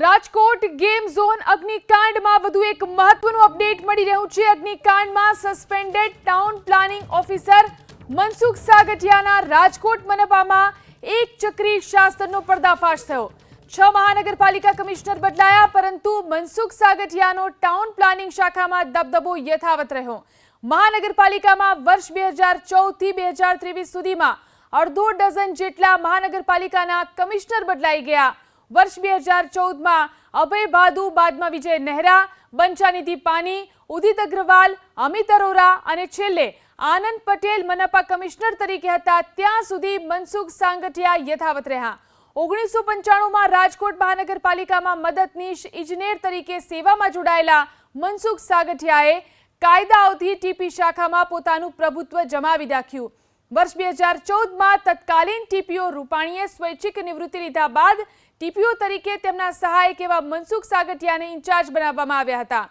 Rajkot game zone અગ્નિકાંડમાં વધુ એક મહત્વનું અપડેટ મળી રહ્યું છે. અગ્નિકાંડમાં suspended town planning officer Mansukh સાગઠિયાના Rajkot મનપામાં એક ચક્રી શાસ્ત્રનો પર્દાફાશ થયો. છ મહાનગરપાલિકા કમિશનર બદલાયા, પરંતુ મનસુખ સાગઠિયાનો ટાઉન પ્લાનિંગ શાખામાં દબદબો યથાવત રહ્યો. મહાનગરપાલિકામાં વર્ષ બે હજાર ચૌદથી બે હજાર ત્રેવીસ સુધીમાં અડધો ડઝન જેટલા મહાનગરપાલિકાના કમિશનર બદલાઈ ગયા. વર્ષ બે હજાર ચૌદમાં અભય ભાદુ, બાદમાં વિજય નહેરા બંચાનિધિ પાની, ઉદિત અગ્રવાલ, અમિત અરોરા અને છેલ્લે આનંદ પટેલ મનપા કમિશનર તરીકે હતા. ત્યાં સુધી મનસુખ સાંગઠિયા યથાવત રહ્યા. ઓગણીસો પંચાણુંમાં રાજકોટ મહાનગરપાલિકામાં મદદનીશ ઇજનેર તરીકે સેવામાં જોડાયેલા મનસુખ સાગઠિયાએ કાયદા અવધિ ટીપી શાખામાં પોતાનું પ્રભુત્વ જમાવી રાખ્યું વર્ષ બે હજાર ચૌદમાં તત્કાલીન ટીપીઓ રૂપાણીએ સ્વૈચ્છિક નિવૃત્તિ લીધા બાદ ટીપીઓ તરીકે તેમના સહાયક એવા મનસુખ સાગઠિયાને ઇન્ચાર્જ બનાવવામાં આવ્યા હતા.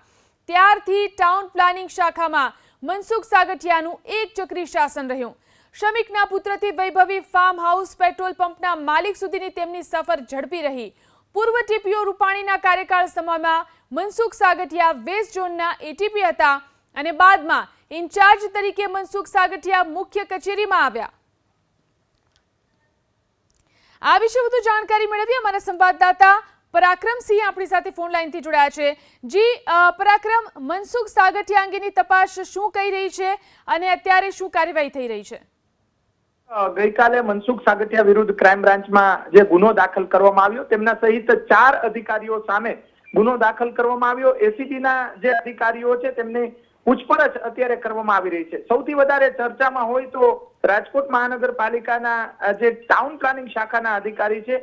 ત્યારથી ટાઉન પ્લાનિંગ શાખામાં મનસુખ સાગઠિયાનું એક ચક્રી શાસન રહ્યું. શ્રમિકના પુત્રથી વૈભવી ફાર્મ હાઉસ પેટ્રોલ પંપના માલિક સુધીની તેમની સફર ઝડપી રહી. પૂર્વ ટીપીઓ રૂપાણીના કાર્યકાળ સમયમાં મનસુખ સાગઠિયા વેસ્ટ ઝોનના એટીપી હતા અને બાદમાં ઇન્ચાર્જ તરીકે મનસુખ સાગઠિયા મુખ્ય કચેરીમાં આવ્યા. આ વિશે વધુ જાણકારી મેળવીએ. અમારા સંવાદદાતા પરાક્રમસિંહ આપણી સાથે ફોન લાઈનથી જોડાયા છે. જી પરાક્રમ, મનસુખ સાગઠિયા અંગેની તપાસ શું કહી રહી છે અને અત્યારે શું કાર્યવાહી થઈ રહી છે? ગઈકાલે મનસુખ સાગઠિયા વિરુદ્ધ ક્રાઇમ બ્રાન્ચમાં જે ગુનો દાખલ કરવામાં આવ્યો, તેમના સહિત ચાર અધિકારીઓ સામે ગુનો દાખલ કરવામાં આવ્યો. એસીબી ના જે અધિકારીઓ છે, તેમની પૂછપરછ અત્યારે કરવામાં આવી રહી છે. સૌથી વધારે ચર્ચામાં હોય તો રાજકોટ મહાનગરપાલિકાના જે ટાઉન પ્લાનિંગ શાખાના અધિકારી છે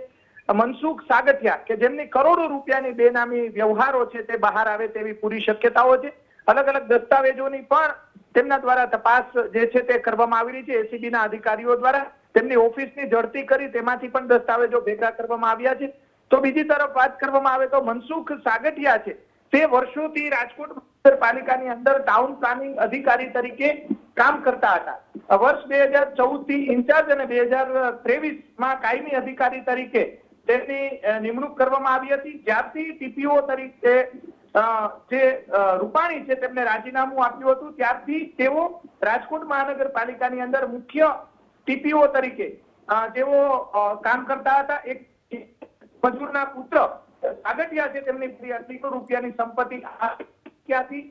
મનસુખ સાગઠિયા, કે જેમની કરોડો રૂપિયાની બેનામી વ્યવહારો છે તે બહાર આવે તેવી પૂરી શક્યતાઓ છે. અલગ અલગ દસ્તાવેજોની પણ તેમના દ્વારા તપાસ જે છે તે કરવામાં આવી રહી છે. એસીબી ના અધિકારીઓ દ્વારા તેમની ઓફિસની ઝડપી કરી તેમાંથી પણ દસ્તાવેજો ભેગા કરવામાં આવ્યા છે. તો બીજી તરફ વાત કરવામાં આવે તો મનસુખ સાગઠિયા છે. તે વર્ષોથી રાજકોટ મહાનગરપાલિકાની અંદર ટાઉન પ્લાનિંગ અધિકારી તરીકે કામ કરતા હતા. વર્ષ બે હજાર ચૌદથી ઇન્ચાર્જ અને બે હજાર ત્રેવીસમાં કાયમી અધિકારી તરીકે તેની નિમણૂક કરવામાં આવી હતી. જ્યારથી ટીપીઓ તરીકે જે રૂપાણી છે તેમને રાજીનામું આપ્યું હતું. ત્યારથી તેઓ રાજકોટ મહાનગરપાલિકાની અંદર મુખ્ય ટીપીઓ તરીકે તેઓ કામ કરતા હતા. એક મજૂરના પુત્ર સાગઠિયા છે, તેમની અઢીસો રૂપિયાની સંપત્તિ ક્યાંથી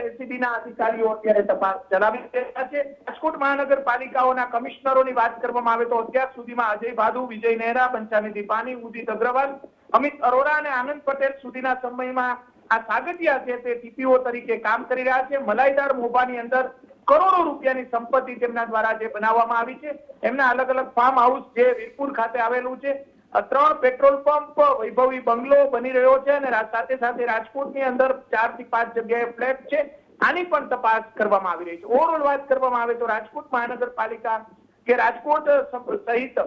એસીબી ના અધિકારીઓ અત્યારે તપાસ ચલાવી રહ્યા છે. રાજકોટ મહાનગરપાલિકાઓના કમિશનરોની વાત કરવામાં આવે તો અત્યાર સુધીમાં અજય ભાદુ, વિજય નહેરા પંચાનિધિ પાની ઉદિત અગ્રવાલ, અમિત અરોરા અને આનંદ પટેલ સુધીના સમયમાં આ સાગતિયા છે તે ટીપીઓ તરીકે કામ કરી રહ્યા છે. મલાઈદાર મોભાની અંદર કરોડો રૂપિયાની સંપત્તિ તેમના દ્વારા જે બનાવવામાં આવી છે. એમના અલગ અલગ ફાર્મ હાઉસ જે વીરપુર ખાતે આવેલું છે. ત્રણ પેટ્રોલ પંપ વૈભવી બંગલો બની રહ્યો છે અને સાથે સાથે રાજકોટની અંદર ચારથી પાંચ જગ્યાએ ફ્લેટ છે. આની પણ તપાસ કરવામાં આવી રહી છે. ઓવરઓલ વાત કરવામાં આવે તો રાજકોટ મહાનગરપાલિકા કે રાજકોટ સહિત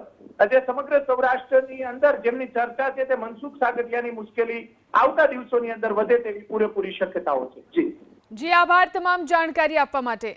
જે સમગ્ર સૌરાષ્ટ્રની અંદર જેમની ચર્ચા છે તે મનસુખ સાગરિયાની મુશ્કેલી આવતા દિવસોની અંદર વધે તેવી પૂરેપૂરી શક્યતાઓ છે. જી. જી, આભાર તમામ જાણકારી આપવા માટે.